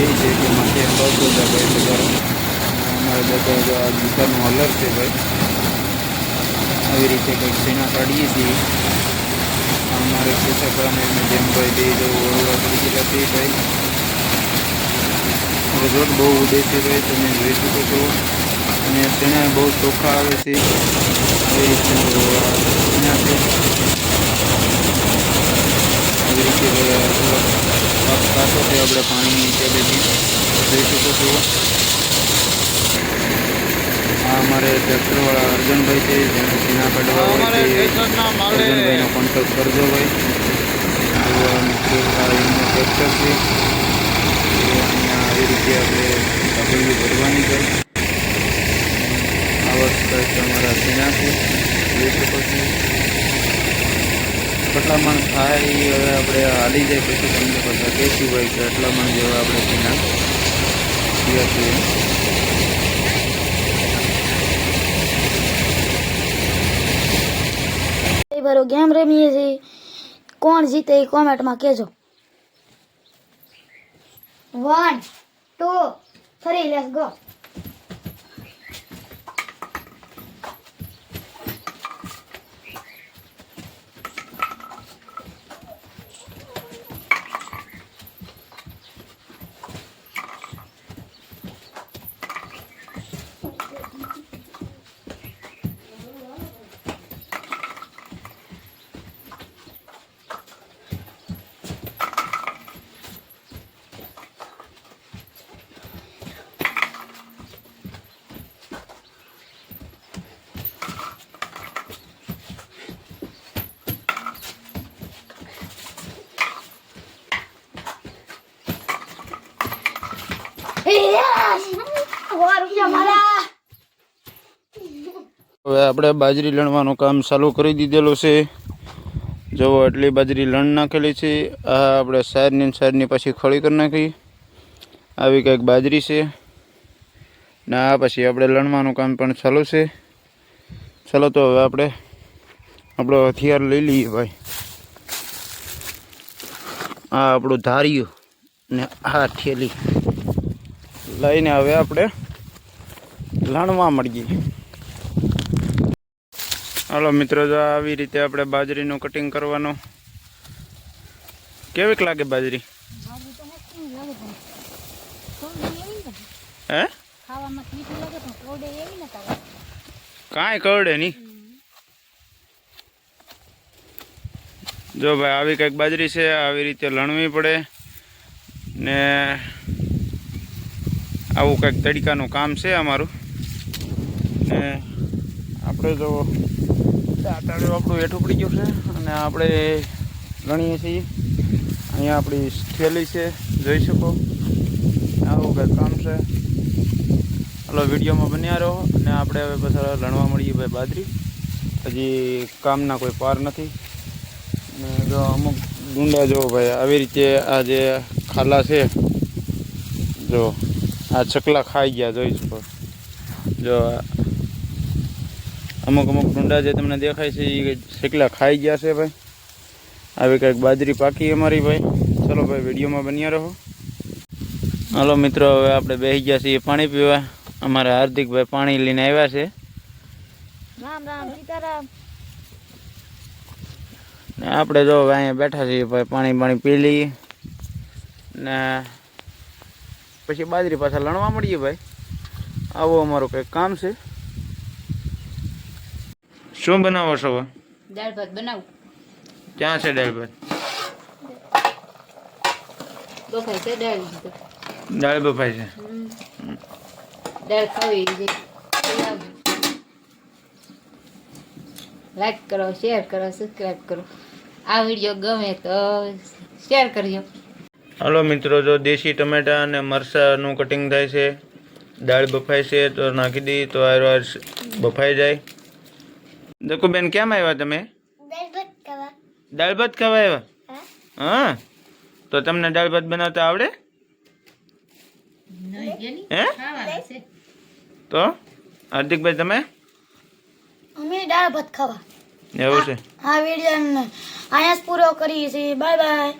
દો ભાઈ બજારો અમારે બધા જો આ દુકાનનું અલગ છે ભાઈ. આવી રીતે કંઈક સેના કાઢીએ છીએ. અમારે કેસાપડાને એમને જેમ ભાઈ બે જો ઓળવા કરી ગયેલા તે ભાઈ. રિઝલ્ટ બહુ ઉડે છે ભાઈ, તમે જોઈ શકો છો. અને સેના બહુ ચોખ્ખા આવે છે. આવી રીતે છે. આવી રીતે થોડોક પાક આપણે પાણીની નીચે બેસી જઈ શકો છો આ અમારે ટ્રેક્ટરવાળા અર્જનભાઈ છે જેને સીના કાઢવા હોય છે કોન્ટેક્ટ કરજો ભાઈ ટ્રેક્ટર છે અહીંયા આવી રીતે આપણે તબેલી ભરવાની છે આ વસ્તુ તમારા સીના છે જોઈ શકો છો થાય એ હવે આપણે હાલી જાય પછી તમને બધા કહેશું ભાઈ કે એટલા મણ જેવા આપણે થયા છીએ. ભરો ગેમ રમીએ છીએ. કોણ જીતે એ કોમેન્ટમાં કહેજો. One two three let's go હવે આપણે બાજરી લણવાનું કામ ચાલુ કરી દીધેલું છે. જુઓ એટલી બાજરી લણ નાખેલી છે. આ આપણે સારની સારની પછી ખળી કરી નાખી. આવી કંઈક બાજરી છે. ને આ પછી આપણે લણવાનું કામ પણ ચાલુ છે. ચાલો તો હવે આપણે આપણો હથિયાર લઈ લઈએ ભાઈ. આ આપણું ધાર્યું ને આ થેલી. લઈને હવે આપણે લણવા મળીએ હાલો મિત્રો જો આવી રીતે આપણે બાજરીનું કટિંગ કરવાનું. કેવીક લાગે બાજરી? હે? કાંઈ કરડે નહીં. જો ભાઈ આવી કંઈક બાજરી છે આવી રીતે લણવી પડે ને આવું કંઈક તડકાનું કામ છે અમારું. ને આપણે જો દાંતાળું આપણું હેઠું પડી ગયું છે અને આપણે ગણીએ છીએ. અહીંયા આપણી થેલી છે, જોઈ શકો. આવું કંઈક કામ છે. હલો, વિડીયોમાં બન્યા રહો અને આપણે હવે પછી લણવા મળીએ ભાઈ બાજરી. હજી કામના કોઈ પાર નથી. અને જો અમુક ડુંડા જો ભાઈ આવી રીતે આ જે ખાલા છે, જો આ ચકલા ખાઈ ગયા, જોઈ શકો. જો અમુક અમુક ડુંડા જે તમને દેખાય છે એ શેકલા ખાઈ ગયા છે ભાઈ. આવી કંઈક બાજરી પાકી અમારી ભાઈ. ચલો ભાઈ વિડીયોમાં બન્યા રહો. હાલો મિત્રો હવે આપણે બેસી ગયા છીએ પાણી પીવા. અમારા હાર્દિકભાઈ પાણી લઈને આવ્યા છે. રામ રામ સીતારામ. ને આપણે જો હવે અહીંયા બેઠા છીએ ભાઈ પાણી પાણી પી લઈએ. ને પછી બાજરી પાછા લણવા મળીએ ભાઈ. આવું અમારું કંઈક કામ છે. શું બનાવો છો? દાળ ભાત બનાવું. ક્યાં છે દાળ ભાત? બફાય છે દાળ દાળ બફાઈ છે. દાળ ખાવી લાઈક કરો શેર કરો સબસ્ક્રાઈબ કરો. આ વીડિયો ગમે તો શેર કરજો. હાલો મિત્રો જો દેશી ટમેટા અને મરચાંનું કટિંગ થાય છે દાળ બફાય છે તો નાખી દઈએ તો આર બફાઈ જાય. દકુબેન કેમ આવ્યા તમે? દાળ ભાત ખાવા આવ્યા? હા. તો તમને દાળ ભાત બનાવતા આવડે? હે? તો? હાર્દિકભાઈ તમે? અમે દાળ ભાત ખાવા. એવું છે. આ વીડિયો અહીંયા જ પૂરો કરીએ છીએ. Bye bye